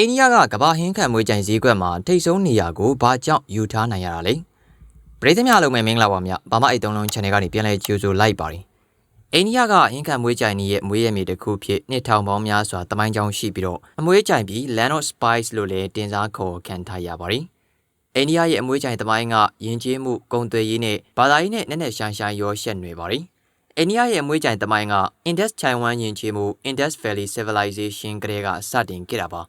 အိန္ဒိယကကမ္ဘာဟင်းခတ်မွေးကြိုင်ဈေးကွက်မှာထိတ်ဆုံးနေရာကိုဘာကြောင့်ယူထားနိုင်ရတာလဲပရိသတ်များလုံးပဲမင်္ဂလာပါဗျဘာမအိတ်သုံးလုံး channel ကနေပြန်လဲကြိုဆိုလိုက်ပါတယ်အိန္ဒိယကဟင်းခတ်မွေးကြိုင်ရဲ့မွေးရမြေတစ်ခုဖြစ်နှစ်ထောင်ပေါင်းများစွာတမိုင်းကြောင်းရှိပြီးတော့အမွေးကြိုင်ပြီး Land of Spice လို့လည်းတင်စားခေါ်ခံထားရပါတယ်အိန္ဒိယရဲ့အမွေးကြိုင်တမိုင်းကယဉ်ကျေးမှုကုန်သွယ်ရေးနဲ့ဘာသာရေးနဲ့နက်နက်ရှာရှာရောရှက်နွယ်ပါတယ်အိန္ဒိယရဲ့အမွေးကြိုင်တမိုင်းက Indus Taiwan ယဉ်ကျေးမှု Indus Valley Civilization ကလေးကစတင်ခဲ့တာပါ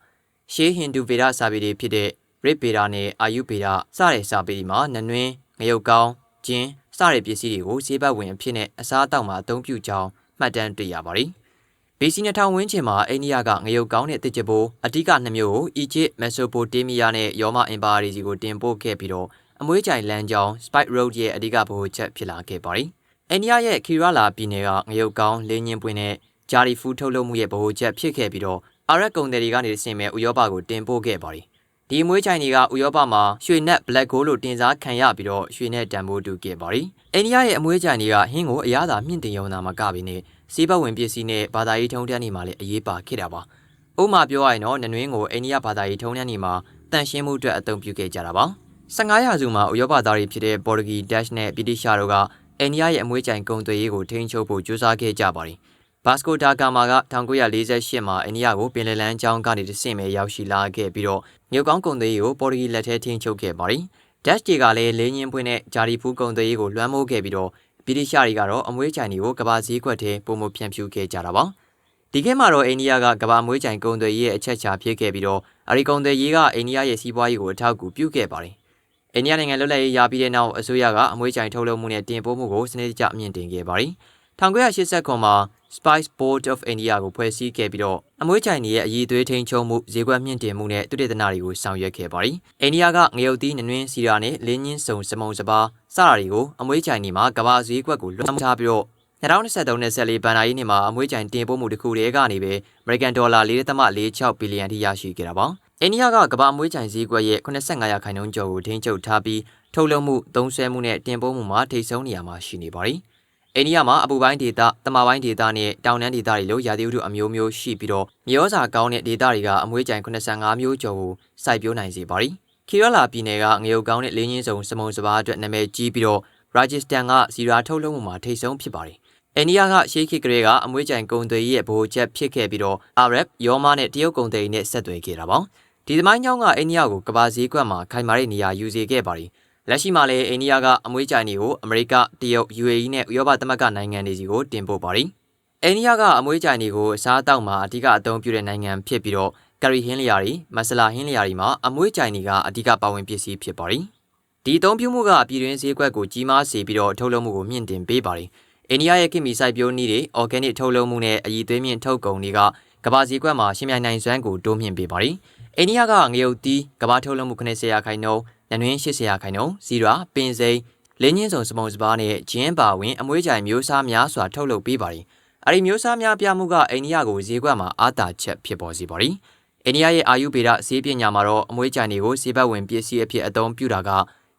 ရှေးဟင်ဒူဗေဒစာပေတွေဖြစ်တဲ့ရစ်ဗေဒနဲ့အာယုဗေဒစတဲ့စာပေတွေမှာနနွင်းငရုတ်ကောင်းကျင်းစတဲ့ပစ္စည်းတွေကိုဈေးဘက်ဝင်အဖြစ်နဲ့အစားအသောက်မှာအသုံးပြုကြောင်းမှတ်တမ်းတွေ့ရပါတယ်။ BC 2000ဝန်းကျင်မှာအိန္ဒိယကငရုတ်ကောင်းတဲ့တစ်ကြပိုးအဓိကနှစ်မျိုးကိုအီဂျစ်မက်ဆိုပိုတေးမီးယားနဲ့ယောမအင်ပါယာစီကိုတင်ပို့ခဲ့ပြီးတော့အမွေးကြိုင်လမ်းကြောင်း Spike Road ရဲ့အဓိကဗဟိုချက်ဖြစ်လာခဲ့ပါတယ်။အိန္ဒိယရဲ့ခီရလာပြည်နယ်ကငရုတ်ကောင်းလင်းညင်းပွင့်နဲ့ဂျာရီဖူးထုတ်လုပ်မှုရဲ့ဗဟိုချက်ဖြစ်ခဲ့ပြီးတော့ အာရက်ကုန်တယ်တွေကနေဆင်မဲ့ဥရောပကိုတင်ပို့ခဲ့ပါတယ်။ဒီအမွေးချိုင်တွေကဥရောပမှာရွှေနက် black gold လို့တင်စားခံရပြီးတော့ရွှေနက်တန်ဖိုးတူခဲ့ပါတယ်။အိန္ဒိယရဲ့အမွေးချိုင်တွေကဟင်းကိုအရသာမြင့်တင်ရုံသာမကဘဲနဲ့စီးပွားဝင်ပစ္စည်းနဲ့ဘာသာရေးထုံးတမ်းတွေမှာလည်းအရေးပါခဲ့တာပါ။ဥပမာပြောရရင်တော့နနွင်းကိုအိန္ဒိယဘာသာရေးထုံးတမ်းတွေမှာတန်ရှင်းမှုအတွက်အသုံးပြုခဲ့ကြတာပါ။15ရာစုမှာဥရောပသားတွေဖြစ်တဲ့ပေါ်တူဂီဒက်ရှ်နဲ့ဗြိတိရှားတို့ကအိန္ဒိယရဲ့အမွေးချိုင်ကုန်သွယ်ရေးကိုထိန်းချုပ်ဖို့ကြိုးစားခဲ့ကြပါတယ်။ ဘတ်စကိုဒါဂါမာက1948မှာအိန္ဒိယကိုပင်လယ်လမ်းကြောင်းကနေတဆင့်ပဲရောက်ရှိလာခဲ့ပြီးတော့မြို့ကောင်းကုန်သွယ်ရေးကိုပေါ်တူဂီလက်ထဲထိန်းချုပ်ခဲ့ပါတယ်။ဒက်ရှ်တွေကလည်းလေးညင်းပွင့်နဲ့ဂျာဒီဖူးကုန်သွယ်ရေးကိုလွှမ်းမိုးခဲ့ပြီးတော့ဗြိတိရှားတွေကတော့အမွေးချိုင်တွေကိုကဘာစည်းကွက်ထဲပုံမဖြန့်ဖြူးခဲ့ကြတာပါ။ဒီခေတ်မှာတော့အိန္ဒိယကကဘာမွေးချိုင်ကုန်သွယ်ရေးရဲ့အချက်အချာဖြစ်ခဲ့ပြီးတော့အရီကုန်သွယ်ရေးကအိန္ဒိယရဲ့စီးပွားရေးကိုအထောက်အကူပြုခဲ့ပါတယ်။အိန္ဒိယနိုင်ငံလွတ်လပ်ရေးရပြီးတဲ့နောက်အစိုးရကအမွေးချိုင်ထုတ်လုပ်မှုနဲ့တင်ပို့မှုကိုစနစ်တကျမြင့်တင်ခဲ့ပါတယ်။ 1989ခုမှာ Spice Board of India ကိုဖွဲ့စည်းခဲ့ပြီးတော့အမွေးချိုင်တွေရဲ့အည်သွေးထိန်ချုံမှုဈေးကွက်မြင့်တင်မှုနဲ့တုတေသနာတွေကိုဆောင်ရွက်ခဲ့ပါတယ်။အိန္ဒိယကငရုတ်သီးနနွင်းစီရာနဲ့လင်းညင်းစုံစမုံစပါးစတာတွေကိုအမွေးချိုင်တွေမှာကဘာဈေးကွက်ကိုလွှမ်းထားပြီးတော့2023နဲ့14ဘဏ္ဍာရေးနှစ်မှာအမွေးချိုင်တင်ပို့မှုတစ်ခုတည်းကနေပဲ American Dollar 4.46ဘီလီယံထိရရှိခဲ့တာပါ။အိန္ဒိယကကဘာအမွေးချိုင်ဈေးကွက်ရဲ့85ရာခိုင်နှုန်းကျော်ကိုထိန်းချုပ်ထားပြီးထုတ်လုပ်မှုသုံးစွဲမှုနဲ့တင်ပို့မှုမှာထိပ်ဆုံးနေရာမှာရှိနေပါတယ်။ အိန္ဒိယမှာအပူပိုင်းဒေသ၊တမပိုင်းဒေသနဲ့တောင်တန်းဒေသတွေလိုရာသီဥတုအမျိုးမျိုးရှိပြီးတော့မြေဩဇာကောင်းတဲ့ဒေသတွေကအမွေးကြိုင်85မျိုးကျော်ကိုစိုက်ပျိုးနိုင်စေပါတယ်။ခီရလာပြည်နယ်ကငရုတ်ကောင်းတဲ့လင်းချင်းစုံစမုံစပါးအတွက်နာမည်ကြီးပြီးတော့ရာဂျစ္စတန်ကစီရာထုတ်လုပ်မှုမှာထိပ်ဆုံးဖြစ်ပါတယ်။အိန္ဒိယကရှေးခေတ်ကလေးကအမွေးကြိုင်ကုန်သွယ်ရေးရဲ့ဗဟိုချက်ဖြစ်ခဲ့ပြီးတော့အာရပ်ယောမနဲ့တရုတ်ကုန်သွယ်ရေးနဲ့ဆက်သွယ်ခဲ့တာပါ။ဒီသမိုင်းကြောင်းကအိန္ဒိယကိုကဘာစည်းကွက်မှာခိုင်မာတဲ့နေရာယူစေခဲ့ပါတယ်။ လက်ရှိမှာလည်းအိန္ဒိယကအမွေးကြိုင်တွေကိုအမေရိကတရုတ် UAE နဲ့ဥရောပသမဂ္ဂနိုင်ငံတွေစီကိုတင်ပို့ပါတယ်။အိန္ဒိယကအမွေးကြိုင်တွေကိုအစားအသောက်မှာအဓိကအသုံးပြုတဲ့နိုင်ငံဖြစ်ပြီးတော့ကရီဟင်းလျာတွေမဆလာဟင်းလျာတွေမှာအမွေးကြိုင်တွေကအဓိကပါဝင်ပစ္စည်းဖြစ်ပါတယ်။ဒီအသုံးပြုမှုကပြည်တွင်းဈေးကွက်ကိုကြီးမားစေပြီးတော့ထုတ်လုပ်မှုကိုမြင့်တင်ပေးပါတယ်။အိန္ဒိယရဲ့ကိမီစိုက်ပျိုးနည်းတွေ organic ထုတ်လုပ်မှုနဲ့အည်သွေးမြင့်ထုတ်ကုန်တွေကကမ္ဘာဈေးကွက်မှာရှင်းပြနိုင်စွမ်းကိုတိုးမြင့်ပေးပါတယ်။အိန္ဒိယကငရုတ်တီးကမ္ဘာထုတ်လုပ်မှု90ရာခိုင်နှုန်း နနွင်း80ရာခိုင်နှုန်းဇီရာပင်စိန်လင်းချင်းစုံစပုံစပါးနဲ့ဂျင်းပါဝင်အမွေးကြိုင်မျိုးစားများစွာထုတ်လုပ်ပေးပါတယ်။အဲဒီမျိုးစားများပြမှုကအိန္ဒိယကိုဈေးကွက်မှာအားသာချက်ဖြစ်ပေါ်စေပါတယ်။အိန္ဒိယရဲ့အာယုဗေဒဈေးပညာမှာတော့အမွေးကြိုင်တွေကိုဈေးဘက်ဝင်ပစ္စည်းအဖြစ်အသုံးပြုတာက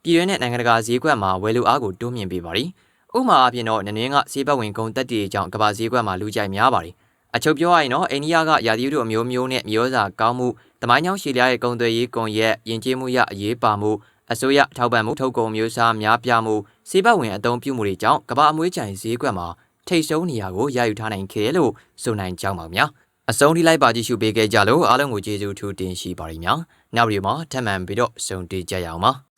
ပြည်တွင်းနဲ့နိုင်ငံတကာဈေးကွက်မှာဝယ်လူအားကိုတိုးမြင့်ပေးပါတယ်။ဥပမာအပြင်တော့နနွင်းကဈေးဘက်ဝင်ကုန်တက်တီကြောင့်ကမ္ဘာဈေးကွက်မှာလူကြိုက်များပါတယ်။အချုပ်ပြောရရင်တော့အိန္ဒိယကရာသီဥတုအမျိုးမျိုးနဲ့မျိုးစားကောင်းမှု တမိုင်းချောင်းရှည်လျားရဲ့ကုန်သွယ်ရေးကွန်ရက်ယဉ်ကျေးမှုရအရေးပါမှုအစိုးရထောက်ပံ့မှုထုတ်ကုန်မျိုးစားများပြားမှုစေဘဝင်အသုံးပြုမှုတွေကြောင့်ကမ္ဘာအမွေးကြိုင်ဈေးကွက်မှာထိတ်ဆုံးနေရာကိုရယူထားနိုင်ခဲ့လို့ဆိုနိုင်ကြောင်းပါဗျာအဆုံးထိလိုက်ပါကြည့်ရှုပေးခဲ့ကြလို့အားလုံးကိုကျေးဇူးထူးတင်ရှိပါရစေ။နောက်ဗီဒီယိုမှာထပ်မံပြီးတော့ဆုံတွေ့ကြရအောင်ပါ။